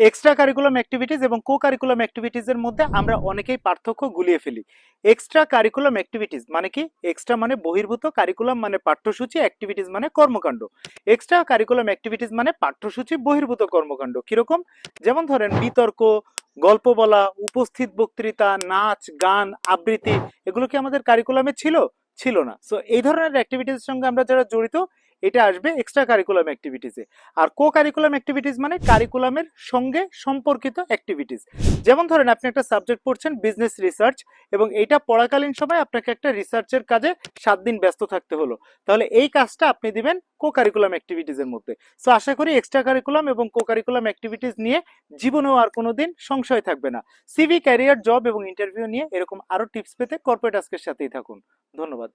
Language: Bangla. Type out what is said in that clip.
এক্সট্রা কারিকুলাম অ্যাক্টিভিটিস এবং কো কারিকুলাম অ্যাক্টিভিটিসের মধ্যে আমরা অনেকেই পার্থক্য গুলিয়ে ফেলি। এক্সট্রা কারিকুলাম অ্যাক্টিভিটিস মানে কি? এক্সট্রা মানে বহির্ভূত কারিকুলাম মানে পাঠ্যসূচি অ্যাক্টিভিটিস মানে কর্মকাণ্ড। এক্সট্রা কারিকুলাম অ্যাক্টিভিটিস মানে পাঠ্যসূচি, বহির্ভূত কর্মকাণ্ড। কীরকম? যেমন ধরেন বিতর্ক, গল্প বলা, উপস্থিত বক্তৃতা, নাচ, গান, আবৃত্তি, এগুলো কি আমাদের কারিকুলামে ছিল? ছিল না। সো এই ধরনের অ্যাক্টিভিটিসের সঙ্গে আমরা যারা জড়িত এটা আসবে এক্সট্রা কারিকুলাম অ্যাক্টিভিটিসে আর কো কারিকুলাম অ্যাক্টিভিটিস মানে কারিকুলামের সঙ্গে সম্পর্কিত অ্যাক্টিভিটিস যেমন ধরেন আপনি একটা সাবজেক্ট পড়ছেন বিজনেস রিসার্চ এবং এটা পড়াকালীন সময় আপনাকে একটা রিসার্চের কাজে সাত দিন ব্যস্ত থাকতে হলো। তাহলে এই কাজটা আপনি দিবেন কো কারিকুলাম অ্যাক্টিভিটিসের মধ্যে। সো আশা করি এক্সট্রা কারিকুলাম এবং কো কারিকুলাম অ্যাক্টিভিটিস নিয়ে জীবনেও আর কোনো দিন সংশয় থাকবে না। সিভি ক্যারিয়ার জব এবং ইন্টারভিউ নিয়ে এরকম আরও টিপস পেতে কর্পোরেট আজকের সাথেই থাকুন। ধন্যবাদ।